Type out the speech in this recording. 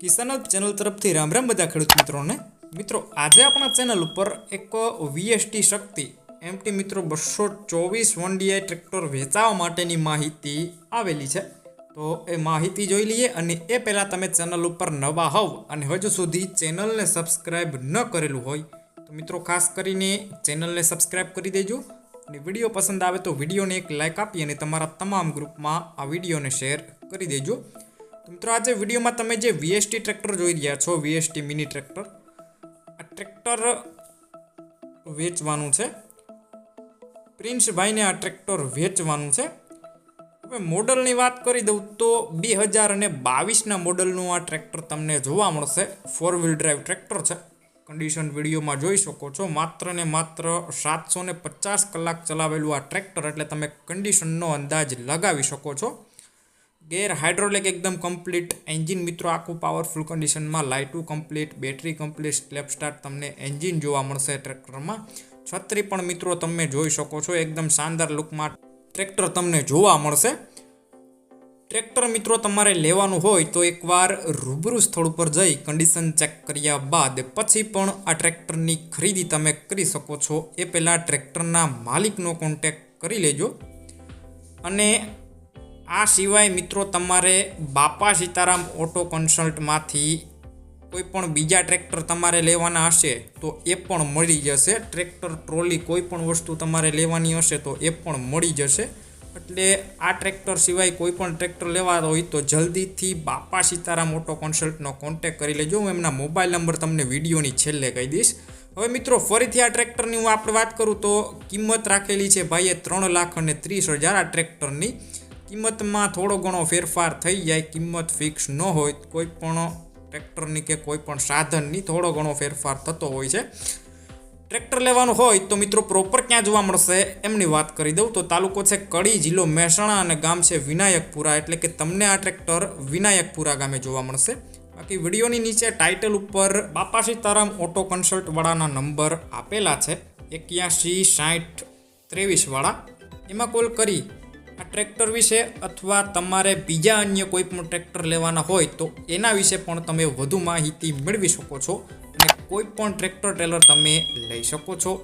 કિસાન channel તરફથી રામ રામ બધા ખેડૂત મિત્રોને. મિત્રો, આજે આપણા ચેનલ ઉપર એક વીએસટી શક્તિ એમટી મિત્રો બસો ચોવીસ વન ડીઆઈ ટ્રેક્ટર વેચાવા માટેની માહિતી આવેલી છે. તો એ માહિતી જોઈ લઈએ અને એ પહેલાં તમે ચેનલ ઉપર નવા હોવ અને હજુ સુધી ચેનલને સબસ્ક્રાઈબ ન કરેલું હોય, તો મિત્રો ખાસ કરીને ચેનલને સબસ્ક્રાઈબ કરી દેજો અને વીડિયો પસંદ આવે તો વિડીયોને એક લાઇક આપી અને તમારા તમામ ગ્રુપમાં આ વિડીયોને શેર કરી દેજો. મિત્રો, આજે વિડીયોમાં તમે જે વીએસટી ટ્રેક્ટર જોઈ રહ્યા છો વીએસટી મિની ટ્રેક્ટર આ ટ્રેક્ટર વેચવાનું છે. પ્રિન્સભાઈને આ ટ્રેક્ટર વેચવાનું છે. હવે મોડલની વાત કરી દઉં તો બે હજાર અને બાવીસના મોડલનું આ ટ્રેક્ટર તમને જોવા મળશે. ફોર વ્હીલ ડ્રાઈવ ટ્રેક્ટર છે. કન્ડિશન વિડીયોમાં જોઈ શકો છો. માત્ર ને માત્ર સાતસો ને પચાસ કલાક ચલાવેલું આ ટ્રેક્ટર એટલે તમે કન્ડિશનનો અંદાજ લગાવી શકો છો. ગેર હાઇડ્રોલિક એકદમ કમ્પ્લીટ એન્જિન મિત્રો, આખું પાવરફુલ કન્ડિશનમાં લાઇટું complete battery complete self start તમને એન્જિન જોવા મળશે ટ્રેક્ટરમાં. છત્રી પણ મિત્રો તમે જોઈ શકો છો, એકદમ શાનદાર લુકમાં ટ્રેક્ટર તમને જોવા મળશે. ટ્રેક્ટર મિત્રો, તમારે લેવાનું હોય તો એકવાર રૂબરૂ સ્થળ ઉપર જઈ કન્ડિશન ચેક કર્યા બાદ પછી પણ આ ટ્રેક્ટરની ખરીદી તમે કરી શકો છો. એ પહેલાં ટ્રેક્ટરના માલિકનો કોન્ટેક કરી લેજો. અને આ સિવાય મિત્રો તમારે બાપા સીતારામ ઓટો કન્સલ્ટમાંથી કોઈ પણ બીજા ટ્રેક્ટર તમારે લેવાના હશે, તો એ પણ મળી જશે. ટ્રેક્ટર, ટ્રોલી કોઈ પણ વસ્તુ તમારે લેવાની હશે, તો એ પણ મળી જશે. એટલે આ ટ્રેક્ટર સિવાય કોઈ પણ ટ્રેક્ટર લેવા હોય તો જલ્દીથી બાપા સીતારામ ઓટો કન્સલ્ટનો કોન્ટેક કરી લેજો. હું એમના મોબાઈલ નંબર તમને વિડીયોની છેલ્લે કહી દઈશ. હવે મિત્રો, ફરીથી આ ટ્રેક્ટરની હું આપણે વાત કરું તો કિંમત રાખેલી છે ભાઈએ ત્રણ લાખ અને ત્રીસ હજાર આ ટ્રેક્ટરની. કિંમતમાં થોડો ઘણો ફેરફાર થઈ જાય, કિંમત ફિક્સ ન હોય, કોઈ પણ ટ્રેક્ટરની કે કોઈ પણ સાધનની થોડો ઘણો ફેરફાર થતો હોય છે. ટ્રેક્ટર લેવાનું હોય તો મિત્રો પ્રોપર ક્યાં જોવા મળશે એમની વાત કરી દઉં. તો તાલુકો છે કડી, જિલ્લો મહેસાણા અને ગામ છે વિનાયકપુરા. એટલે કે તમને આ ટ્રેક્ટર વિનાયકપુરા ગામે જોવા મળશે. બાકી વિડીયોની નીચે ટાઇટલ ઉપર બાપા સીતારામ ઓટો કન્સલ્ટવાળાના નંબર આપેલા છે. એક્યાસી સાઠ ત્રેવીસવાળા એમાં કોલ કરી આ ટ્રેક્ટર વિશે અથવા તમારે બીજા અન્ય કોઈ પણ ટ્રેક્ટર લેવાના હોય તો એના વિશે પણ તમે વધુ માહિતી મેળવી શકો છો અને કોઈ પણ ટ્રેક્ટર ટ્રેલર તમે લઈ શકો છો.